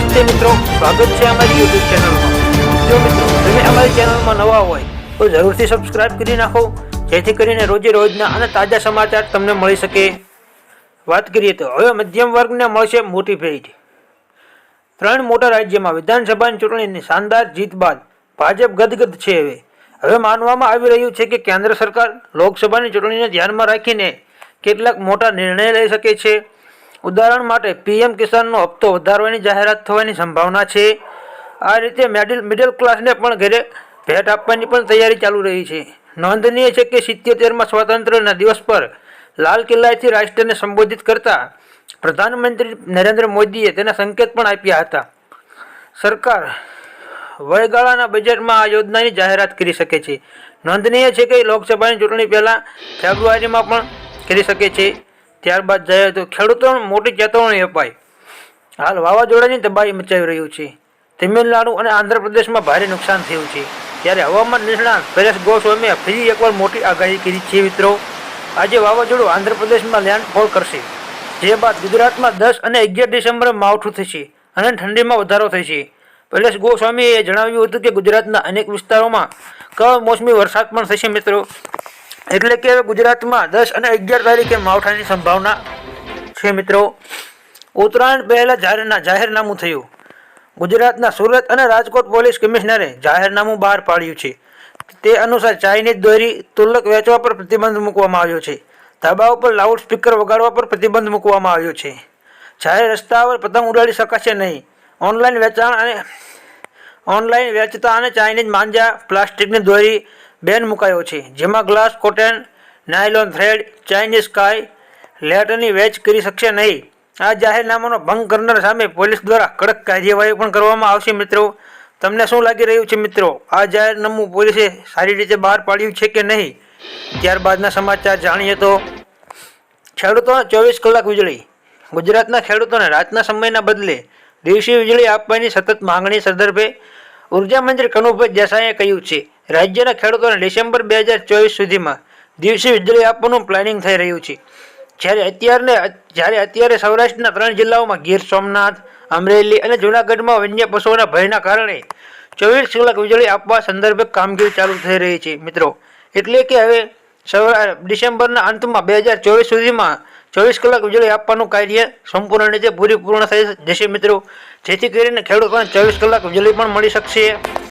નમસ્તે મિત્રો, સ્વાગત છે અમારી યુટ્યુબ ચેનલમાં જો મિત્રો, તમે અમારી ચેનલમાં નવા હોય, તો જરૂરથી સબસ્ક્રાઇબ કરી નાખો, જેથી કરીને રોજે રોજના અને તાજા સમાચાર તમને મળી શકે. વાત કરીએ તો હવે મધ્યમ વર્ગને મળશે મોટી ભેટ. ત્રણ મોટા રાજ્યમાં વિધાનસભાની ચૂંટણીની શાનદાર જીત બાદ ભાજપ ગદગદ છે હવે. હવે માનવામાં આવી રહ્યું છે કે કેન્દ્ર સરકાર લોકસભાની ચૂંટણીને ધ્યાનમાં રાખીને કેટલાક મોટા નિર્ણય લઈ શકે છે. ઉદાહરણ માટે પીએમ કિસાનનો હપ્તો વધારવાની જાહેરાત થવાની સંભાવના છે. આ રીતે મિડલ મિડલ ક્લાસને પણ ઘરે ભેટ આપવાની પણ તૈયારી ચાલુ રહી છે. નોંધનીય છે કે સિત્યોતેરમાં સ્વાતંત્ર્યના દિવસ પર લાલ કિલ્લાથી રાષ્ટ્રને સંબોધિત કરતા પ્રધાનમંત્રી નરેન્દ્ર મોદીએ તેના સંકેત પણ આપ્યા હતા. સરકાર વયગાળાના બજેટમાં આ યોજનાની જાહેરાત કરી શકે છે. નોંધનીય છે કે લોકસભાની ચૂંટણી પહેલાં ફેબ્રુઆરીમાં પણ કરી શકે છે. ત્યારબાદ જાય તો ખેડૂતોને મોટી ચેતવણી અપાઈ હાલ વાવાઝોડાની તબાહી મચાવી રહ્યું છે. તમિલનાડુ અને આંધ્રપ્રદેશમાં ભારે નુકસાન થયું છે. ત્યારે હવામાન નિષ્ણાત પરેશ ગોસ્વામીએ ફરી એકવાર મોટી આગાહી કરી છે મિત્રો. આજે વાવાઝોડું આંધ્રપ્રદેશમાં લેન્ડફોલ કરશે. જે બાદ ગુજરાતમાં દસ અને અગિયાર ડિસેમ્બરે માવઠું થશે અને ઠંડીમાં વધારો થશે. પરેશ ગોસ્વામીએ જણાવ્યું હતું કે ગુજરાતના અનેક વિસ્તારોમાં કમોસમી વરસાદ પણ થશે મિત્રો. એટલે કે ગુજરાતમાં દસ અને અગિયાર તારીખે માવઠાની સંભાવના છે મિત્રો. ઉત્તરાયણ પહેલાં જાહેરના જાહેરનામું થયું. ગુજરાતના સુરત અને રાજકોટ પોલીસ કમિશનરે જાહેરનામું બહાર પાડ્યું છે. તે અનુસાર ચાઇનીઝ દોરી તુલક વેચવા પર પ્રતિબંધ મૂકવામાં આવ્યો છે. ધાબા ઉપર લાઉડ સ્પીકર વગાડવા પર પ્રતિબંધ મૂકવામાં આવ્યો છે. જાહેર રસ્તા પર પતંગ ઉડાડી શકાશે નહીં. ઓનલાઈન વેચાણ અને ઓનલાઈન વેચતા અને ચાઇનીઝ માંજા, પ્લાસ્ટિકની દોરી બેન મુકાયો છે. જેમાં glass, cotton, nylon thread, Chinese કાય લેટરની વેચ કરી શકશે નહીં. આ જાહેરનામાનો ભંગ કરનાર સામે પોલીસ દ્વારા કડક કાર્યવાહી પણ કરવામાં આવશે મિત્રો. તમને શું લાગી રહ્યું છે મિત્રો? આ જાહેરનામું પોલીસે સારી રીતે બહાર પાડ્યું છે કે નહીં? ત્યારબાદના સમાચાર જાણીએ તો ખેડૂતોને ચોવીસ કલાક વીજળી. ગુજરાતના ખેડૂતોને રાતના સમયના બદલે દિવસે વીજળી આપવાની સતત માંગણી સંદર્ભે ઊર્જા મંત્રી કનુભાઈ દેસાઈએ કહ્યું છે, રાજ્યના ખેડૂતોને ડિસેમ્બર બે હજાર ચોવીસ સુધીમાં દિવસે વીજળી આપવાનું પ્લાનિંગ થઈ રહ્યું છે. જ્યારે અત્યારને જ્યારે અત્યારે સૌરાષ્ટ્રના ત્રણ જિલ્લાઓમાં ગીર સોમનાથ, અમરેલી અને જૂનાગઢમાં વન્ય પશુઓના ભયના કારણે ચોવીસ કલાક વીજળી આપવા સંદર્ભે કામગીરી ચાલુ થઈ રહી છે. મિત્રો, એટલે કે હવે સૌરા ડિસેમ્બરના અંતમાં બે હજાર ચોવીસ સુધીમાં ચોવીસ કલાક વીજળી આપવાનું કાર્ય સંપૂર્ણ રીતે પૂરી પૂર્ણ થઈ જશે મિત્રો, જેથી કરીને ખેડૂતોને ચોવીસ કલાક વીજળી પણ મળી શકશે.